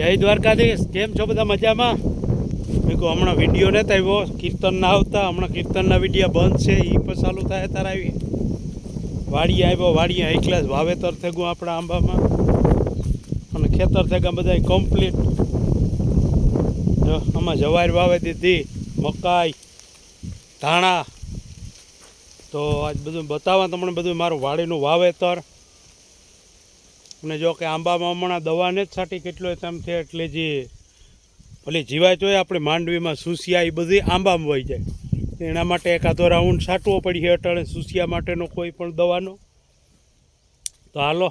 જય દ્વારકાધીશ. કેમ છો બધા મજામાં? મેં કહું હમણાં વીડિયો નહોતા આવ્યો. કીર્તન ના આવતા. હમણાં કીર્તનના વિડીયા બંધ છે. એ પણ ચાલુ થાય ત્યારે આવી. વાડીએ આવ્યો, વાડીએ એકલા જ વાવેતર થઈ ગયું આપણા આંબામાં. અને ખેતર થઈ ગયા બધા કમ્પ્લીટ આમાં જવાર વાવે દીધી. મકાઈ, ધાણા. તો આજ બધું બતાવવા તમને બધું. મારું વાડીનું વાવેતર. અને જો કે આંબામાં હમણાં દવાને જ છાંટી કેટલો તેમ છે એટલે જે ભલે જીવાય જોઈએ આપણે માંડવીમાં સુસિયા એ બધી આંબામાં વહી જાય. એના માટે એકાદો રાઉન્ડ છાંટવો પડી અટાણે સુસિયા માટેનો કોઈ પણ દવાનો. તો હાલો,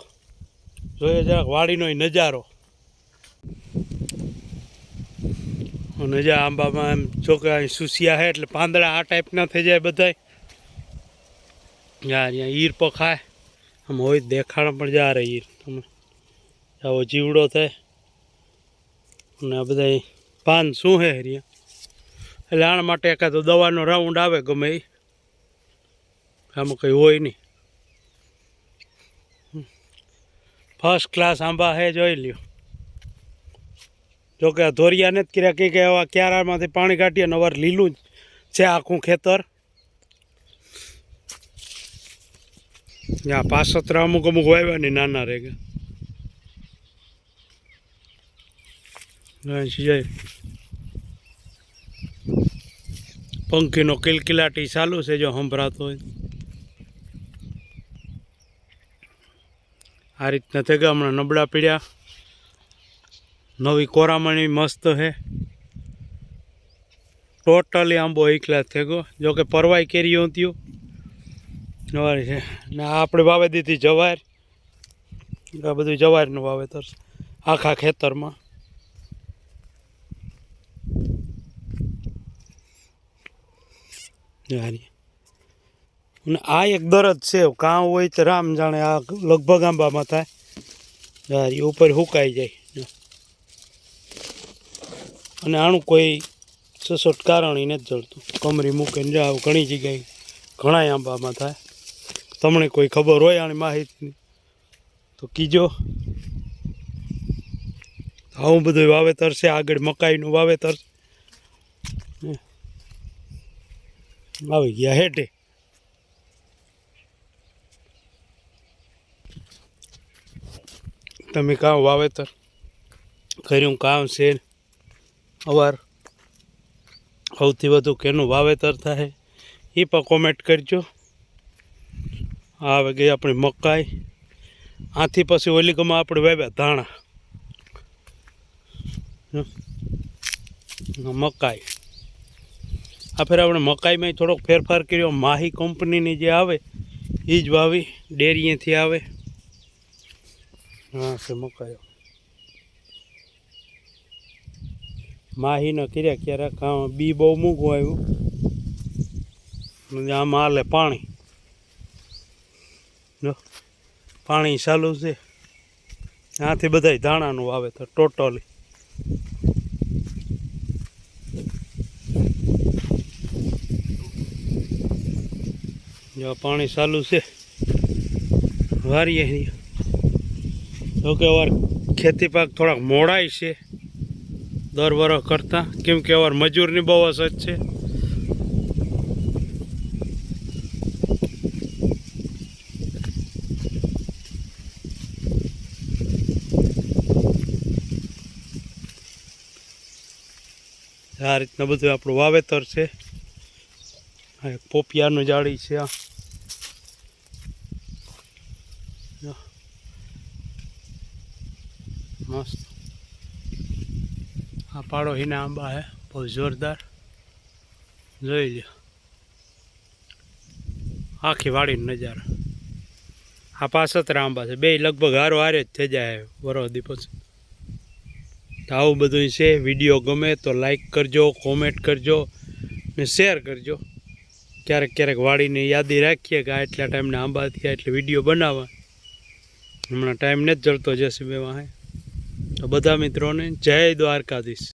જોઈએ જરાક વાડીનો નજારો. નજા આંબામાં એમ જો કે અહીં સુસિયા છે એટલે પાંદડા આ ટાઈપના થઈ જાય બધાય. યાર અહીંયા ઈર પખાય. હોય દેખાડ પણ જા રહી ઈર તમે આવો જીવડો થાય અને આ બધા પાન શું હે હરિયા? એટલે આના માટે એકાદો દવાનો રાઉન્ડ આવે ગમે એ આમાં કંઈ હોય નહીં. ફર્સ્ટ ક્લાસ આંબા હે જોઈ લ્યો. જોકે આ ધોરિયાને જ કર્યા કંઈક એવા ક્યારામાંથી પાણી કાઢીએ નવાર લીલું જ છે આખું ખેતર. ત્યાં પાસતરા અમુક અમુક વાવ્યા ને નાના રેગા ગયા પંખીનો કિલકિલાટી ચાલુ છે જો સંભળાતો હોય. આ રીતના થઈ ગયા હમણાં નબળા પીડ્યા. નવી કોરામણી મસ્ત છે ટોટલી આંબો એકલા જ થઈ ગયો જો કે પરવાઈ કેરી થયું જવારી છે. ને આપણે વાવી દીધી જવાર. આ બધું જવારનું વાવેતર આખા ખેતરમાં. અને આ એક દરદ છે. કાં હોય તો રામ જાણે આ લગભગ આંબામાં થાય. જારી ઉપર સુકાઈ જાય. અને આનું કોઈ સસોટ કારણ નથી જળતું. કમરી મૂકીને જાવ, ઘણી જગ્યાએ ઘણા આંબામાં થાય. તમને કોઈ ખબર હોય આની માહિતીની, તો કીજો. આવું બધું વાવેતર છે, આગળ મકાઈનું વાવેતર. આવી ગયા હેઠે. તમે કામ વાવેતર? કર્યું કામ છે અવાર. સૌથી વધુ કેનું વાવેતર થાય, એ પણ કોમેન્ટ કરજો. આવે, ગઈ આપણી મકાઈ. આથી પછી ઓલી ગમાં આપણે વાવ્યા ધાણા. મકાઈ. આ ફેર આપણે મકાઈમાં થોડોક ફેરફાર કર્યો. માહી કંપનીની જે આવે એ જ વાવી, ડેરીએથી આવે. હા છે મકાઈઓ માહીનો કર્યા ક્યારેક બી બહુ મૂકવું આવ્યું. આમાં હાલે પાણી. જો, પાણી ચાલુ છે. આથી બધાય ધાણાનું વાવેતર ટોટલી જો પાણી ચાલુ છે. વારીએ જો કે અવાર ખેતી પાક થોડાક મોડાય છે. દર વરસ કરતાં. કેમ કે અવાર મજૂરની બહુ અસર છે. આ રીતના બધું આપણું વાવેતર છે. આ એક પોપિયાનું જાળી છે આ. મસ્ત. આ પાડો હિના આંબા હે, બહુ જોરદાર. જોઈ લ્યો. આખી વાડીનો નજારો. આ પાસતરા આંબા છે. બે લગભગ હારો હારે જ થઈ જાય વરોદી પછી. તો આવું બધું છે. વીડિયો ગમે તો લાઈક કરજો કોમેન્ટ કરજો ને શેર કરજો. ક્યારેક ક્યારેક વાળીને યાદી રાખીએ કે આ એટલા ટાઈમના આંબા થયા એટલે વીડિયો બનાવવા. હમણાં ટાઈમ નથી જળતો જશે બે વાહે તો બધા મિત્રોને જય દ્વારકાધીશ.